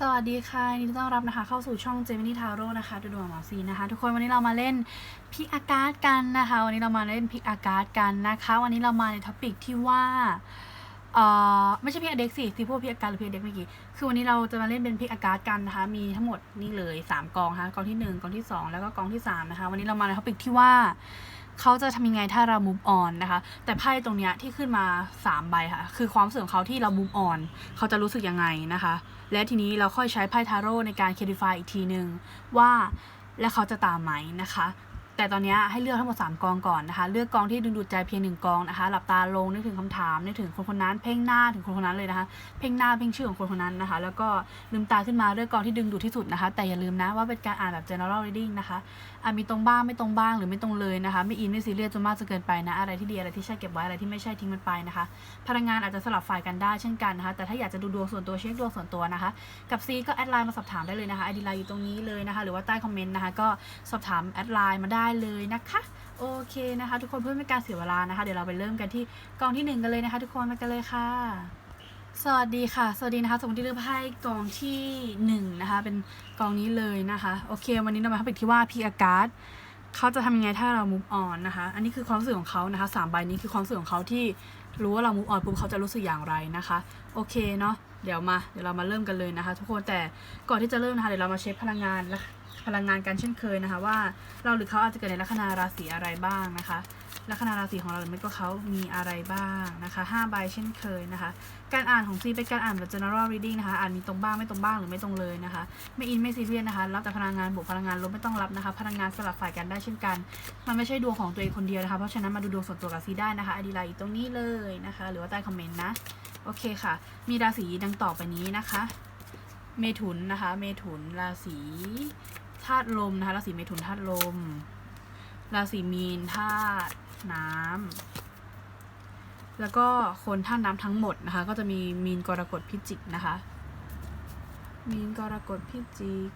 สวัสดีค่ะยินดีต้อนรับนะคะ เข้าสู่ช่องเจมินี่ทาโร่นะคะดูดวงหมอซีนะคะ ทุกคนวันนี้เรามาเล่นพิกอากาศกันนะคะ วันนี้เรามาเล่นพิกอากาศกันนะคะ วันนี้เรามาในท็อปิกที่ว่าเอ่อไม่ใช่พิกอเด็กสิที่พูดพิกอากาศหรือพิกอเด็กเมื่อกี้คือวันนี้เราจะมาเล่นเป็นพิกอากาศกันนะคะ มีทั้งหมดนี่เลยสามกองนะคะกองที่หนึ่งกองที่สองแล้วก็กองที่สามนะคะวันนี้เรามาในท็อปิกที่ว่า เขาจะทำยังไงถ้าเรา move on นะคะ แต่ไพ่ตรงเนี้ยที่ขึ้นมา 3 ใบค่ะ คือความรู้สึกของเขาที่เรา move on เขาจะรู้สึกยังไงนะคะ และทีนี้เราค่อยใช้ไพ่ทาโร่ในการ clarify อีกทีหนึ่งว่าและเขาจะตามไหมนะคะ แต่ตอนนี้ให้เลือกทั้งหมด3กองก่อนนะคะ เลือกกองที่ดึงดูดใจเพียงหนึ่งกองนะคะ หลับตาลงนึกถึงคำถามนึกถึงคนคนนั้น เพ่งหน้าถึงคนคนนั้นเลยนะคะ เพ่งหน้าเพ่งชื่อของคนคนนั้นนะคะ แล้วก็ลืมตาขึ้นมาเลือกกองที่ดึงดูดที่สุดนะคะ แต่อย่าลืมนะว่าเป็นการอ่านแบบ general reading นะคะอาจมีตรงบ้างไม่ตรงบ้างหรือไม่ตรงเลยนะคะ ไม่อินไม่ซีเรียสจนมากจนเกินไปนะ อะไรที่ดีอะไรที่ใช่เก็บไว้อะไรที่ไม่ใช่ทิ้งมันไปนะคะ พลังงานอาจจะสลับฝ่ายกันได้เช่นกันนะคะ แต่ถ้าอยากจะดูดวงส่วนตัวเช็คดวงส่วนตัวนะคะ กับซีก็แอดไลน์มาสอบถามได้เลยนะคะไอดีไลน์อยู่ตรงนี้เลยนะคะ หรือว่าใต้คอมเมนต์นะคะ ก็สอบถามแอดไลน์มาได้ได้เลยนะคะโอเคนะคะ ทุกคนเพื่อไม่การเสียเวลานะคะ เดี๋ยวเราไปเริ่มกันที่กองที่หนึ่งกันเลยนะคะ ทุกคนมากันเลยค่ะสวัสดีค่ะ สวัสดีนะคะสมมติเลือกไพ่กองที่หนึ่งนะคะ เป็นกองนี้เลยนะคะ โอเค วันนี้เรามาทับอีกที่ว่าพีอากาศเขาจะทำยังไงถ้าเรา move on นะคะ อันนี้คือความรู้สึกของเขานะคะสามใบนี้คือความรู้สึกของเขาที่รู้ว่าเรา move on ปุ๊บเขาจะรู้สึกอย่างไรนะคะ โอเคเนาะ เดี๋ยวมา เดี๋ยวเรามาเริ่มกันเลยนะคะ ทุกคน แต่ก่อนที่จะเริ่มนะคะ เดี๋ยวเรามาเช็คพลังงานและ พลังงานกันเช่นเคยนะคะ ว่าเราหรือเขาอาจจะเกิดในลัคนาราศีอะไรบ้างนะคะ ลัคนาราศีของเราหรือไม่ก็เขามีอะไรบ้างนะคะ5ใบเช่นเคยนะคะ การอ่านของซีเป็นการอ่านแบบ general reading นะคะ อ่านมีตรงบ้างไม่ตรงบ้างหรือไม่ตรงเลยนะคะ ไม่อินไม่ซีเรียสนะคะ รับแต่พลังงานบวกพลังงานลบไม่ต้องรับนะคะ พลังงานสลับฝ่ายกันได้เช่นกัน มันไม่ใช่ดวงของตัวเองคนเดียวนะคะ เพราะฉะนั้นมาดูดวงส่วนตัวกับซีได้นะคะอดีไลน์ตรงนี้เลยนะคะ หรือว่าใต้คอมเมนต์นะ โอเคค่ะ มีราศีดังต่อไปนี้นะคะเมถุนนะคะ เมถุนราศี ธาตุลมนะคะราศีเมถุนธาตุลม ราศีมีนธาตุน้ำแล้วก็คนท่าน้ำทั้งหมดนะคะ ก็จะมีมีนกรกฎพิจิกนะคะ มีนกรกฎพิจิก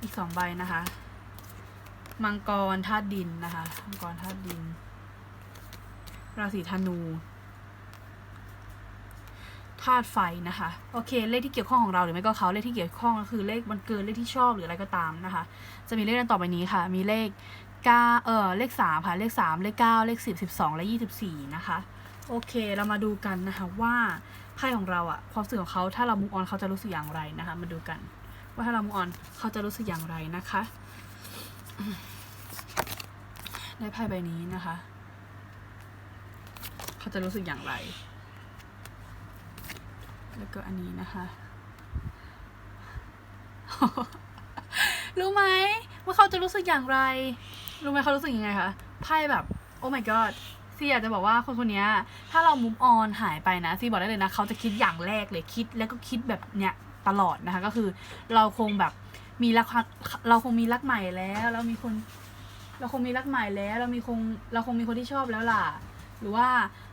อีกสองใบนะคะ มังกรธาตุดินนะคะ มังกรธาตุดิน ราศีธนู ธาตุไฟนะคะ โอเค เลขที่เกี่ยวข้องของเราหรือไม่ก็เขาเลขที่เกี่ยวข้องก็คือเลขวันเกิดเลขที่ชอบหรืออะไรก็ตามนะคะ จะมีเลขดังต่อไปนี้ค่ะ มีเลขเก้าเออเลขสามค่ะ เลขสามเลขเก้าเลขสิบสิบสองและยี่สิบสี่นะคะ โอเค เรามาดูกันนะคะว่าไพ่ของเราอะความรู้สึกของเขาถ้าเรามุกออนเขาจะรู้สึกอย่างไรนะคะ มาดูกัน ว่าถ้าเรามุกออนเขาจะรู้สึกอย่างไรนะคะได้ไพ่ใบนี้นะคะ เขาจะรู้สึกอย่างไร แล้วก็อันนี้นะคะ รู้ไหมว่าเขาจะรู้สึกอย่างไร รู้ไหมเขารู้สึกยังไงคะไพ่แบบ โอ้ my god ซีอยากจะบอกว่าคนคนนี้ถ้าเรามุมออนหายไปนะซีบอกได้เลยนะเขาจะคิดอย่างแรกเลยคิดแล้วก็คิดแบบเนี้ยตลอดนะคะ ก็คือเราคงแบบมีรักเราคงมีรักใหม่แล้วเรามีคน เราคงมีรักใหม่แล้ว เรามีคงเราคงมีคนที่ชอบแล้วล่ะ หรือว่า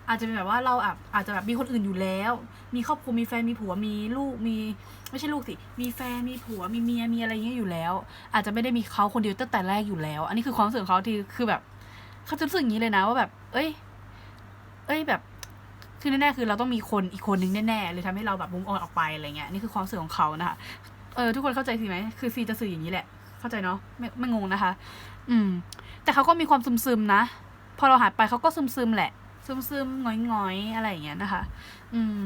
อาจจะเป็นแบบว่าเราอาจจะแบบมีคนอื่นอยู่แล้ว มีครอบครัวมีแฟนมีผัวมีลูกมีไม่ใช่ลูกสิมีแฟนมีผัวมีเมียมีอะไรอย่างเงี้ยอยู่แล้ว อาจจะไม่ได้มีเขาคนเดียวตั้งแต่แรกอยู่แล้ว อันนี้คือความรู้สึกของเขาที่คือแบบเขาจะรู้สึกอย่างนี้เลยนะว่าแบบ เอ้ย เอ้ยแบบคือแน่ๆคือเราต้องมีคนอีกคนนึงแน่ๆเลยทำให้เราแบบมุมออนออกไปอะไรเงี้ยนี่คือความรู้สึกของเขานะคะเออทุกคนเข้าใจสิไหมคือซีจะสื่ออย่างนี้แหละ เข้าใจเนาะไม่ไม่งงนะคะ อืม แต่เขาก็มีความซึมๆนะ พอเราหายไปเขาก็ซึมๆแหละ ซึมๆหงอยๆอะไรอย่างเงี้ยนะคะ อืม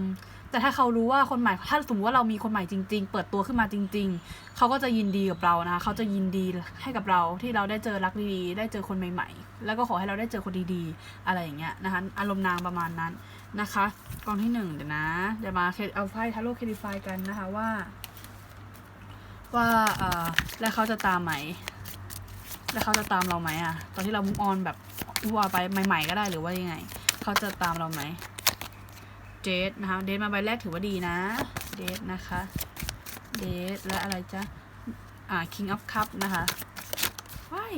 แต่ถ้าเขารู้ว่าคนใหม่ถ้าสมมติว่าเรามีคนใหม่จริง ๆ เปิดตัวขึ้นมาจริง ๆ เขาก็จะยินดีกับเรานะคะเขาจะยินดีให้กับเราที่เราได้เจอรักดีๆได้เจอคนใหม่ ๆ แล้วก็ขอให้เราได้เจอคนดีๆ อะไรอย่างเงี้ยนะคะ อารมณ์นางประมาณนั้นนะคะกองที่หนึ่งเดี๋ยวนะเดี๋ยวมาเอาไพ่ทาโร่เคดิฟายกันนะคะว่า ว่าเออแล้วเขาจะตามไหม แล้วเขาจะตามเราไหมอะตอนที่เรามุกออนแบบวัวไปใหม่ ๆ ก็ได้หรือว่ายังไง เขาจะตามเราไหมเดทนะคะเดทมาใบแรกถือว่าดีนะเดทนะคะเดทและอะไรจ๊ะอ่า King of Cup นะคะว้าย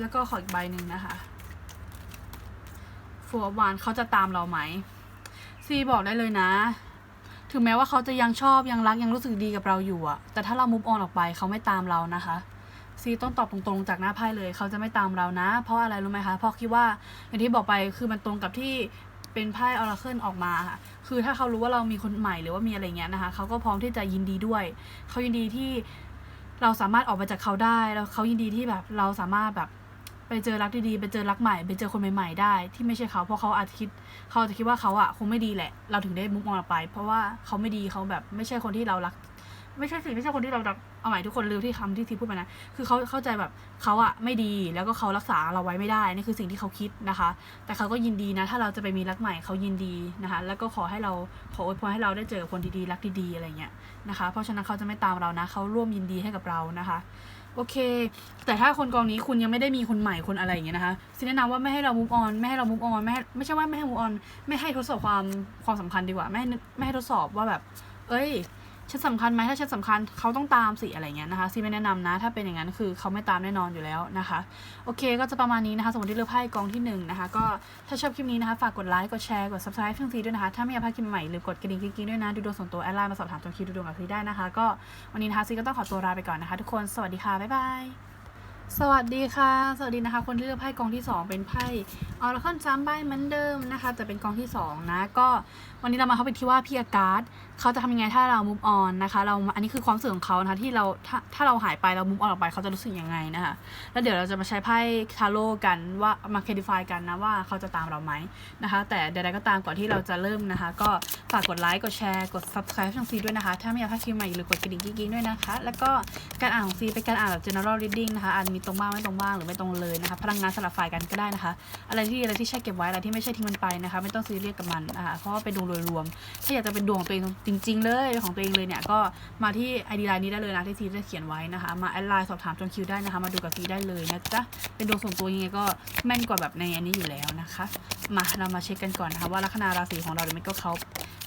แล้วก็ขออีกใบหนึ่งนะคะ Four of Wands เขาจะตามเราไหมซีบอกได้เลยนะ ถึงแม้ว่าเขาจะยังชอบยังรักยังรู้สึกดีกับเราอยู่อะแต่ถ้าเรามุ v ออนออกไปเขาไม่ตามเรานะคะ ซีต้องตอบตรงๆจากหน้าไพ่เลย เขาจะไม่ตามเรานะ เพราะอะไรรู้ไหมคะเพราะคิดว่าอย่างที่บอกไปคือมันตรงกับที่เป็นไพ่ออราเคิลออกมาค่ะคือถ้าเขารู้ว่าเรามีคนใหม่หรือว่ามีอะไรเงี้ยนะคะเขาก็พร้อมที่จะยินดีด้วย เขายินดีที่เราสามารถออกมาจากเขาได้แล้วเขายินดีที่แบบเราสามารถแบบไปเจอรักดีๆไปเจอรักใหม่ไปเจอคนใหม่ๆได้ ที่ไม่ใช่เขาเพราะเขาอาจจะคิดเขาจะคิดว่าเขาอะคงไม่ดีแหละ เราถึงได้มุกออนออกไป เพราะว่าเขาไม่ดีเขาแบบไม่ใช่คนที่เรารัก ไม่ใช่สิไม่ใช่คนที่เรารักเอาใหม่ทุกคนลืมที่คำที่ทีพูดไปนะคือเขาเข้าใจแบบเขาอะไม่ดีแล้วก็เขารักษาเราไว้ไม่ได้นี่คือสิ่งที่เขาคิดนะคะ แต่เขาก็ยินดีนะ ถ้าเราจะไปมีรักใหม่เขายินดีนะคะ แล้วก็ขอให้เราขออวยพรให้เราได้เจอคนดีๆรักดีๆอะไรเงี้ยนะคะ เพราะฉะนั้นเขาจะไม่ตามเรานะเขาร่วมยินดีให้กับเรานะคะโอเค แต่ถ้าคนกองนี้คุณยังไม่ได้มีคนใหม่คนอะไรอย่างเงี้ยนะคะซิแนะนำว่าไม่ให้เรา move on ไม่ให้เรา move on ไม่ไม่ใช่ว่าไม่ให้ move on ไม่ให้ทดสอบความความสำคัญดีกว่า ไม่ไม่ให้ทดสอบว่าแบบ เอ้ย ฉันสำคัญไหมถ้าฉันสำคัญเขาต้องตามสิอะไรเงี้ยนะคะซีไม่แนะนำนะ ถ้าเป็นอย่างนั้นคือเขาไม่ตามแน่นอนอยู่แล้วนะคะ โอเค ก็จะประมาณนี้นะคะ สมมติที่เลือกไพ่กองที่หนึ่งนะคะก็ถ้าชอบคลิปนี้นะคะฝากกดไลค์กดแชร์กด subscribe ช่องซีด้วยนะคะ ถ้าไม่อยากพลาดคลิปใหม่หรือกดกระดิ่งกิ๊งๆด้วยนะดูดวงส่วนตัวแอดไลน์มาสอบถามจงคิวดูดวงกับซีได้นะคะ ก็วันนี้นะคะซีก็ต้องขอตัวลาไปก่อนนะคะ ทุกคนสวัสดีค่ะบ๊ายบาย สวัสดีค่ะ สวัสดีนะคะ คนที่เลือกไพ่กองที่ 2 เป็นไพ่ออร์คอนซ้ำใบเหมือนเดิมนะคะแต่เป็นกองที่ 2 นะ ก็วันนี้เรามาเข้าไปที่ว่าพี่อากาศเขาจะทำยังไงถ้าเรา move on นะคะเราอันนี้คือความรู้สึกของเขานะคะที่เราถ้าถ้าเราหายไปเรา move on ออกไปเขาจะรู้สึกยังไงนะคะแล้วเดี๋ยวเราจะมาใช้ไพ่ทาโร่กันว่ามาเคดิฟายกันนะว่าเขาจะตามเราไหมนะคะ แต่ใดๆก็ตามก่อนที่เราจะเริ่มนะคะ ก็ฝากกดไลค์กดแชร์กด subscribe ช่องซีด้วยนะคะ ถ้าไม่อยากพลาดคลิปใหม่อย่าลืมกดกระดิ่งกิ๊งๆด้วยนะคะ แล้วก็การอ่านของซีเป็นการอ่านแบบ general reading นะคะอาจมีตรงบ้างไม่ตรงบ้างหรือไม่ตรงเลยนะคะ พลังงานสลับฝ่ายกันก็ได้นะคะ อะไรที่อะไรที่ใช่เก็บไว้อะไรที่ไม่ใช่ทิ้งมันไปนะคะ ไม่ต้องซีเรียสกับมันนะคะเพราะว่าเป็นดวงโดยรวม ถ้าอยากจะเป็นดวงของตัวเองจริง ๆ เลยของตัวเองเลยเนี่ยก็มาที่ไอดีไลน์นี้ได้เลยนะที่ซีได้เขียนไว้นะคะ มาแอดไลน์สอบถามจนคิวได้นะคะ มาดูกับซีได้เลยนะจ๊ะเป็นดวงส่วนตัวยังไงก็แม่นกว่าแบบในอันนี้อยู่แล้วนะคะ มาเรามาเช็คกันก่อนนะคะว่าลัคนาราศีของเราหรือไม่ก็เขา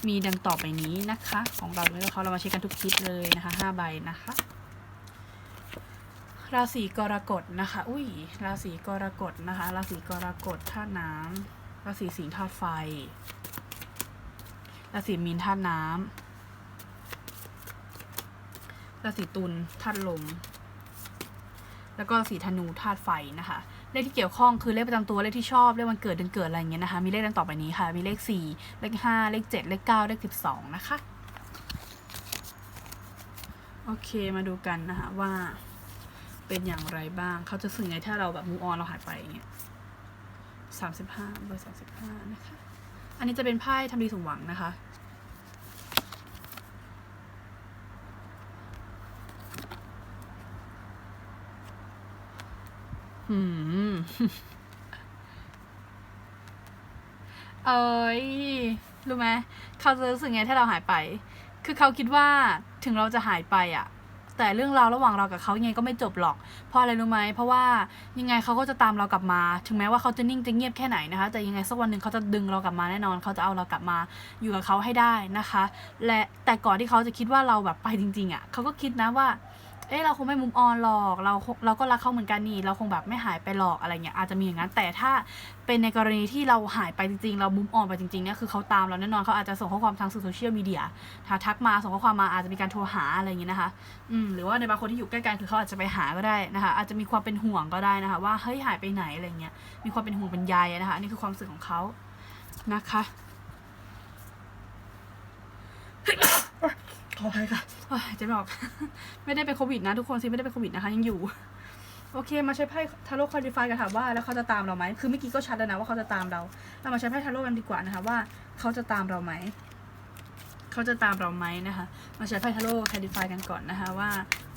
มีดังต่อไปนี้นะคะ ของเราหรือไม่ก็เขาเรามาเช็คกันทุกคลิปเลยนะคะห้าใบนะคะ ราศีกรกฎนะคะ อุ้ย ราศีกรกฎนะคะ ราศีกรกฎธาตุน้ำราศีสิงห์ธาตุไฟ ราศีมีนธาตุน้ำราศีตุลธาตุลม แล้วก็ราศีธนูธาตุไฟนะคะ เลขที่เกี่ยวข้องคือเลขประจำตัว เลขที่ชอบ เลขวันเกิดเดือนเกิดอะไรอย่างเงี้ยนะคะ มีเลขดังต่อไปนี้ค่ะ มีเลขสี่เลขห้าเลขเจ็ดเลขเก้าเลขสิบสองนะคะ โอเค มาดูกันนะคะว่า เป็นอย่างไรบ้าง เขาจะสื่อไงถ้าเราแบบมูออนเราหายไปอย่างเงี้ยสามสิบห้าเบอร์สามสิบห้านะคะ อันนี้จะเป็นไพ่ทำดีสมหวังนะคะอืม เอ้ย รู้ไหมเขาจะรู้สึกไงถ้าเราหายไป คือเขาคิดว่าถึงเราจะหายไปอะ แต่เรื่องราวระหว่างเรากับเขายังไงก็ไม่จบหรอก เพราะอะไรรู้ไหมเพราะว่ายังไงเขาก็จะตามเรากลับมา ถึงแม้ว่าเขาจะนิ่งจะเงียบแค่ไหนนะคะ แต่ยังไงสักวันหนึ่งเขาจะดึงเรากลับมาแน่นอน เขาจะเอาเรากลับมาอยู่กับเขาให้ได้นะคะ และแต่ก่อนที่เขาจะคิดว่าเราแบบไปจริงๆอะเขาก็คิดนะว่า เอ้เราคงไม่มุมออนหรอก เราเราก็รักเขาเหมือนกันนี่เราคงแบบไม่หายไปหรอกอะไรเงี้ยอาจจะมีอย่างนั้น แต่ถ้าเป็นในกรณีที่เราหายไปจริงๆ เรามุมออนไปจริงๆเนี่ยคือเขาตามเราแน่นอนเขาอาจจะส่งข้อความทางสื่อโซเชียลมีเดียถ้าทักมาส่งข้อความมาอาจจะมีการโทรหาอะไรอย่างเงี้ยนะคะอืมหรือว่าในบางคนที่อยู่ใกล้กันคือเขาอาจจะไปหาก็ได้นะคะอาจจะมีความเป็นห่วงก็ได้นะคะว่าเฮ้ยหายไปไหนอะไรเงี้ยมีความเป็นห่วงเป็นใยนะคะนนี้คือความรู้สึกของเขานะคะขออภัยค่ะ จะไม่อก ไม่ได้เป็นโควิดนะทุกคนซิไม่ได้เป็นโควิดนะคะ ยังอยู่ โอเค มาใช้ไพ่ทาโร่คอดิฟายกันค่ะว่าแล้วเขาจะตามเราไหมคือเมื่อกี้ก็ชัดแล้วนะว่าเขาจะตามเราเรามาใช้ไพ่ทาโร่กันดีกว่านะคะว่าเขาจะตามเราไหมเขาจะตามเราไหมนะคะ มาใช้ไพ่ทาโร่คอดิฟายกันก่อนนะคะว่า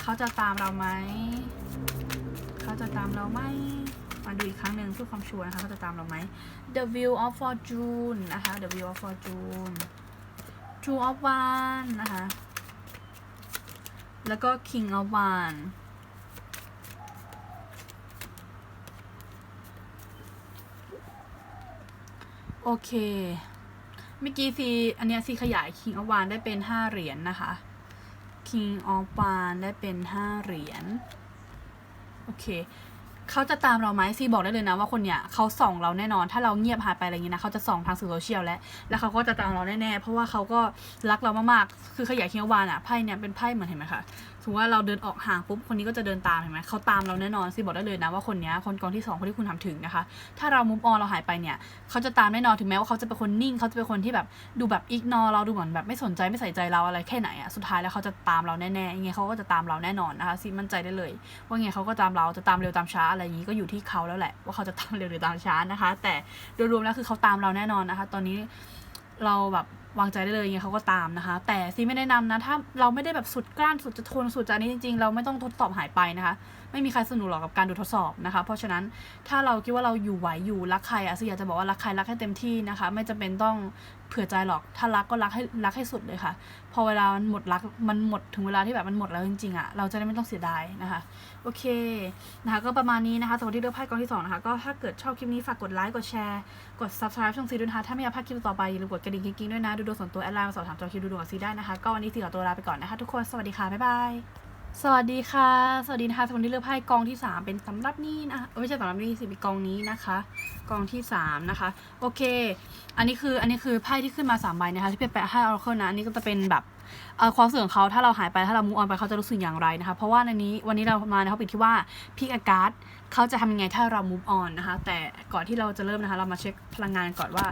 เขาจะตามเราไหมเขาจะตามเราไหมมาดูอีกครั้งหนึ่งเพื่อความชัวร์นะคะเขาจะตามเราไหม The Wheel of Fortune นะคะ The Wheel of Fortune Two of One นะคะ แล้วก็ King of One โอเค เมื่อกี้ซีอันเนี้ยซีขยาย King of One ได้เป็น 5 เหรียญนนะคะ King of One ได้เป็น 5 เหรียญ โอเค เขาจะตามเราไหมซีบอกได้เลยนะว่าคนเนี้ยเขาส่องเราแน่นอน ถ้าเราเงียบหายไปอะไรเงี้ยนะเขาจะส่องทางสื่อโซเชียลแล้วแล้วเขาก็จะตามเราแน่ๆเพราะว่าเขาก็รักเรามากๆคือขยายคิงวานอะไพ่เนี่ยเป็นไพ่เหมือนเห็นไหมคะ สมมติว่าเราเดินออกห่างปุ๊บคนนี้ก็จะเดินตามเห็นไหมเขาตามเราแน่นอนซีบอกได้เลยนะว่าคนนี้คนกองที่สองคนที่คุณทำถึงนะคะ ถ้าเรามุมออนเราหายไปเนี่ยเขาจะตามแน่นอนถึงแม้ว่าเขาจะเป็นคนนิ่งเขาจะเป็นคนที่แบบดูแบบอิกนอเราดูเหมือนแบบไม่สนใจไม่ใส่ใจเราอะไรแค่ไหนอะสุดท้ายแล้วเขาจะตามเราแน่ๆยังไงเขาก็จะตามเราแน่นอนนะคะซีมั่นใจได้เลย ว่าไงเขาก็ตามเราจะตามเร็วตามช้าอะไรอย่างนี้ก็อยู่ที่เขาแล้วแหละ ว่าเขาจะตามเร็วหรือตามช้านะคะ แต่โดยรวมแล้วคือเขาตามเราแน่นอนนะคะ ตอนนี้ เราแบบวางใจได้เลยยังไงเขาก็ตามนะคะ แต่ซีไม่แนะนำนะ ถ้าเราไม่ได้แบบสุดกลั้นสุดจะทนสุดจะนนี้จริงๆ เราไม่ต้องทดสอบหายไปนะคะ ไม่มีใครสนุกหรอกกับการดูทดสอบนะคะ เพราะฉะนั้นถ้าเราคิดว่าเราอยู่ไหวอยู่รักใครอะซีอยากจะบอกว่ารักใครรักให้เต็มที่นะคะ ไม่จำเป็นต้องเผื่อใจหรอก ถ้ารักก็รักให้รักให้สุดเลยค่ะ พอเวลามันหมดรักมันหมดถึงเวลาที่แบบมันหมดแล้วจริงๆอะเราจะได้ไม่ต้องเสียดายนะคะ โอเคนะคะก็ประมาณนี้นะคะสำหรับที่เลือกไพ่กองที่สองนะคะก็ถ้าเกิดชอบคลิปนี้ฝากกดไลค์กดแชร์กด subscribe ช่องซีด้วยนะคะถ้าไม่อยากพลาดคลิปต่อไปอย่าลืมกดกระดิ่งกิ๊งๆด้วยนะดูดวงส่วนตัวแอดไลน์มาสอบถามจอคิวดูดวงกับซีได้นะคะก็วันนี้ซีขอตัวลาไปก่อนนะคะทุกคนสวัสดีค่ะบ๊ายบายสวัสดีค่ะ สวัสดีนะคะสำหรับที่เลือกไพ่กองที่สามเป็นสำหรับนี้นะไม่ใช่สำหรับนี้สิเป็นกองนี้นะคะ กองที่สามนะคะโอเค อันนี้คืออันนี้คือไพ่ที่ขึ้นมาสามใบนะคะที่เป็นแปะให้ออร์เคิลนะอันนี้ก็จะเป็นแบบความรู้สึกของเขาถ้าเราหายไปถ้าเรามูออนไปเขาจะรู้สึกอย่างไรนะคะ เพราะว่าในนี้วันนี้เรามาในเขาปิดที่ว่าพิกอาการ์ด เขาจะทำยังไงถ้าเรามูฟออนนะคะ แต่ก่อนที่เราจะเริ่มนะคะ เรามาเช็คพลังงานก่อนว่า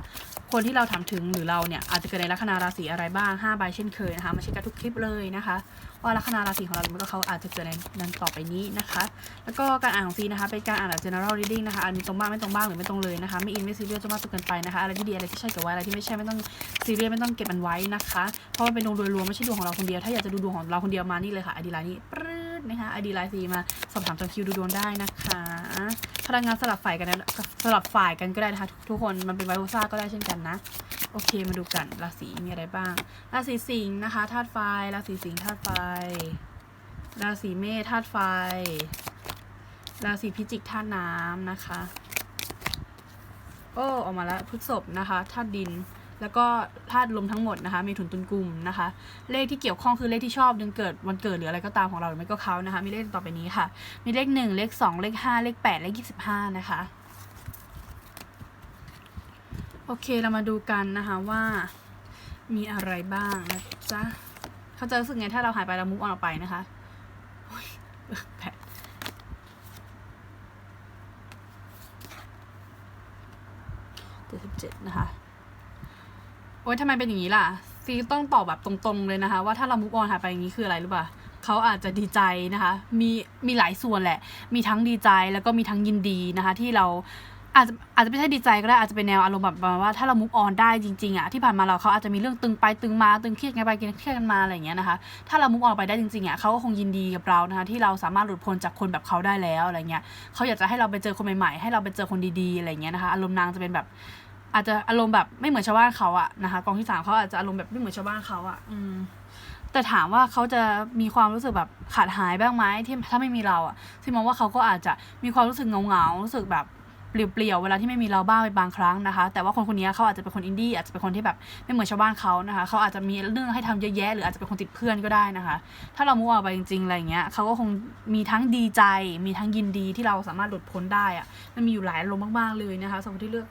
คนที่เราถามถึงหรือเราเนี่ย อาจจะเกิดในลัคนาราศีอะไรบ้าง5ใบเช่นเคยนะคะ มาเช็คกันทุกคลิปเลยนะคะ ว่าลัคนาราศีของเราหรือไม่ก็เขาอาจจะเกิดในนั้นต่อไปนี้นะคะ แล้วก็การอ่านของซีนะคะ เป็นการอ่านแบบ general reading นะคะอันนี้ตรงบ้างไม่ตรงบ้างหรือไม่ตรงเลยนะคะ ไม่อินไม่ซีเรียสจนมากจนเกินไปนะคะ อะไรที่ดีอะไรที่ใช่เก็บไว้อะไรที่ไม่ใช่ไม่ต้องซีเรียสไม่ต้องเก็บมันไว้นะคะ เพราะมันเป็นดวงโดยรวมไม่ใช่ดวงของเราคนเดียว ถ้าอยากจะดูดวงของเราคนเดียวมานี่เลยค่ะอดีไลน์นี้ปรื๊ ดนะคะไอดีไลน์ซีมาสอบถามจองคิวดูดวงได้นะคะพลังงานสลับฝ่ายกันนะสลับฝ่ายกันก็ได้นะคะทุกทุกคนมันเป็นไวโอซ่าก็ได้เช่นกันนะ โอเคมาดูกันราศีมีอะไรบ้าง ราศีสิงห์นะคะธาตุไฟราศีสิงห์ธาตุไฟ ราศีเมษธาตุไฟ ราศีพิจิกธาตุน้ำนะคะ โอ้ออกมาแล้วพฤษภนะคะธาตุดิน แล้วก็ธาตุลมทั้งหมดนะคะมีถุนตุนกลุ่มนะคะ เลขที่เกี่ยวข้องคือเลขที่ชอบเดือนเกิดวันเกิดหรืออะไรก็ตามของเราหรือไม่ก็เขานะคะ มีเลขต่อไปนี้ค่ะ มีเลขหนึ่งเลขสองเลขห้าเลขแปดเลขยี่สิบห้านะคะ โอเคเรามาดูกันนะคะว่ามีอะไรบ้างนะจ๊ะเขาจะรู้สึกไงถ้าเราหายไปเรามุกออนออกไปนะคะแปะเจ็ดสิบเจ็ดนะคะ โอ๊ยทำไมเป็นอย่างนี้ล่ะ ซีต้องตอบแบบตรงๆเลยนะคะ ว่าถ้าเรามุกออนหายไปอย่างนี้คืออะไรรู้ป่ะเขาอาจจะดีใจนะคะ มีมีหลายส่วนแหละ มีทั้งดีใจแล้วก็มีทั้งยินดีนะคะ ที่เราอาจจะอาจจะไม่ใช่ดีใจก็ได้อาจจะเป็นแนวอารมณ์แบบว่าถ้าเรามุกออนได้จริงๆอะที่ผ่านมาเราเขาอาจจะมีเรื่องตึงไปตึงมาตึงเครียดกันไปเครียดกันมาอะไรอย่างเงี้ยนะคะถ้าเรามุกออนไปได้จริงๆอะเขาก็คงยินดีกับเรานะคะที่เราสามารถหลุดพ้นจากคนแบบเขาได้แล้วอะไรเงี้ยเขาอยากจะให้เราไปเจอคนใหม่ๆให้เราไปเจอคนดีๆอะไรเงี้ยนะคะอารมณ์นางจะเป็นแบบ อาจจะอารมณ์แบบไม่เหมือนชาวบ้านเขาอะนะคะกองที่สามเขาอาจจะอารมณ์แบบไม่เหมือนชาวบ้านเขาอะอืมแต่ถามว่าเขาจะมีความรู้สึกแบบขาดหายบ้างไหมที่ถ้าไม่มีเราอะที่มองว่าเขาก็อาจจะมีความรู้สึกเงาเงารู้สึกแบบ เปลี่ยวๆเวลาที่ไม่มีเราบ้างไปบางครั้งนะคะ แต่ว่าคนคนนี้เขาอาจจะเป็นคนอินดี้อาจจะเป็นคนที่แบบไม่เหมือนชาวบ้านเขานะคะเขาอาจจะมีเรื่องให้ทำเยอะแยะหรืออาจจะเป็นคนติดเพื่อนก็ได้นะคะ ถ้าเรามุ่งออกไปจริงๆอะไรเงี้ยเขาก็คงมีทั้งดีใจ มีทั้งยินดีที่เราสามารถหลุดพ้นได้อะมันมีอยู่หลายอารมณ์มากๆเลยนะคะสำหรับที่เลือก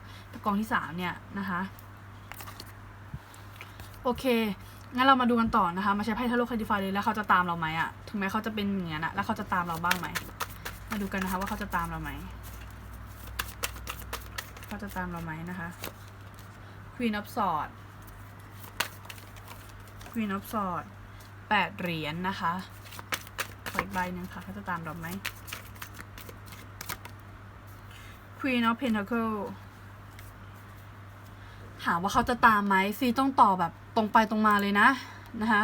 กองที่สามเนี่ยนะคะโอเคงั้นเรามาดูกันต่อนะคะ มาใช้ไพ่ทาโร่คาดิฟายเลยแล้วเขาจะตามเราไหมอะถึงแม้เขาจะเป็นอย่างนั้นอะแล้วเขาจะตามเราบ้างไหมมาดูกันนะคะว่าเขาจะตามเราไหม เขาจะตามเราไหมนะคะ Queen of Swords Queen of Swords แปดเหรียญนะคะขออีกใบหนึ่งค่ะเขาจะตามเราไหม Queen of Pentacle ถามว่าเขาจะตามไหมซีต้องตอบแบบตรงไปตรงมาเลยนะนะคะ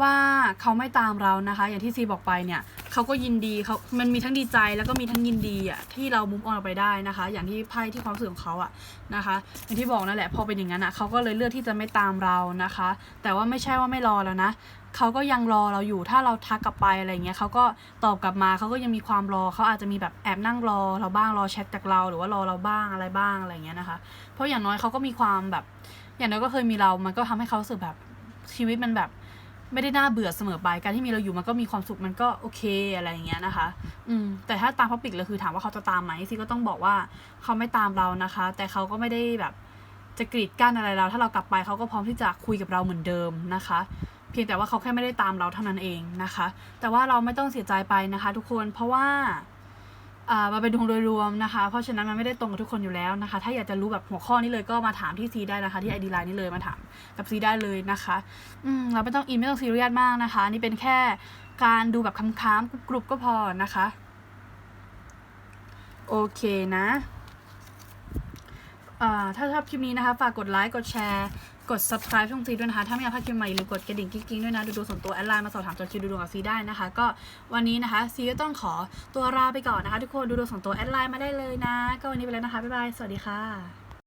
ว่าเขาไม่ตามเรานะคะ อย่างที่ซีบอกไปเนี่ย เขาก็ยินดีเขามันมีทั้งดีใจแล้วก็มีทั้งยินดีอะที่เรามุฟออนไปได้นะคะ อย่างที่ไพ่ที่ความรู้สึกของเขาอะนะคะอย่างที่บอกนั่นแหละพอเป็นอย่างนั้นอะเขาก็เลยเลือกที่จะไม่ตามเรานะคะ แต่ว่าไม่ใช่ว่าไม่รอแล้วนะเขาก็ยังรอเราอยู่ถ้าเราทักกลับไปอะไรเงี้ยเขาก็ตอบกลับมาเขาก็ยังมีความรอเขาอาจจะมีแบบแอบนั่งรอเราบ้างรอแชทจากเราหรือว่ารอเราบ้างอะไรบ้างอะไรเงี้ยนะคะ เพราะอย่างน้อยเขาก็มีความแบบ อย่างน้อยก็เคยมีเรา มันก็ทำให้เขาสึกแบบชีวิตมันแบบ ไม่ได้น่าเบื่อเสมอไปการที่มีเราอยู่มันก็มีความสุขมันก็โอเคอะไรอย่างเงี้ยนะคะ อืมแต่ถ้าตามพับปิกเลยคือถามว่าเขาจะตามไหมซีก็ต้องบอกว่าเขาไม่ตามเรานะคะ แต่เขาก็ไม่ได้แบบจะกรีดกั้นอะไรเรา ถ้าเรากลับไปเขาก็พร้อมที่จะคุยกับเราเหมือนเดิมนะคะ เพียงแต่ว่าเขาแค่ไม่ได้ตามเราเท่านั้นเองนะคะ แต่ว่าเราไม่ต้องเสียใจไปนะคะ ทุกคนเพราะว่า อ่าเป็นดวงโดยรวมนะคะ เพราะฉะนั้นมันไม่ได้ตรงกับทุกคนอยู่แล้วนะคะ ถ้าอยากจะรู้แบบหัวข้อนี้เลยก็มาถามที่ซีได้นะคะ ที่ไอดีไลน์นี้เลยมาถามกับซีได้เลยนะคะอืมเราไม่ต้องอินไม่ต้องซีเรียสมากนะคะ นี่เป็นแค่การดูแบบค้ำๆกรุบๆก็พอนะคะ โอเคนะอ่าถ้าชอบคลิปนี้นะคะ ฝากกดไลค์ กดแชร์ กด subscribe ช่องซีด้วยนะคะ ถ้าไม่อยากพลาดคลิปใหม่อย่าลืมกดกระดิ่งกิ๊งๆด้วยนะ ดูดูส่วนตัวแอดไลน์มาสอบถามจอคิวดูดวงกับซีได้นะคะ ก็วันนี้นะคะซีก็ต้องขอตัวลาไปก่อนนะคะ ทุกคนดูดูส่วนตัวแอดไลน์มาได้เลยนะ ก็วันนี้ไปแล้วนะคะบ๊ายบายสวัสดีค่ะ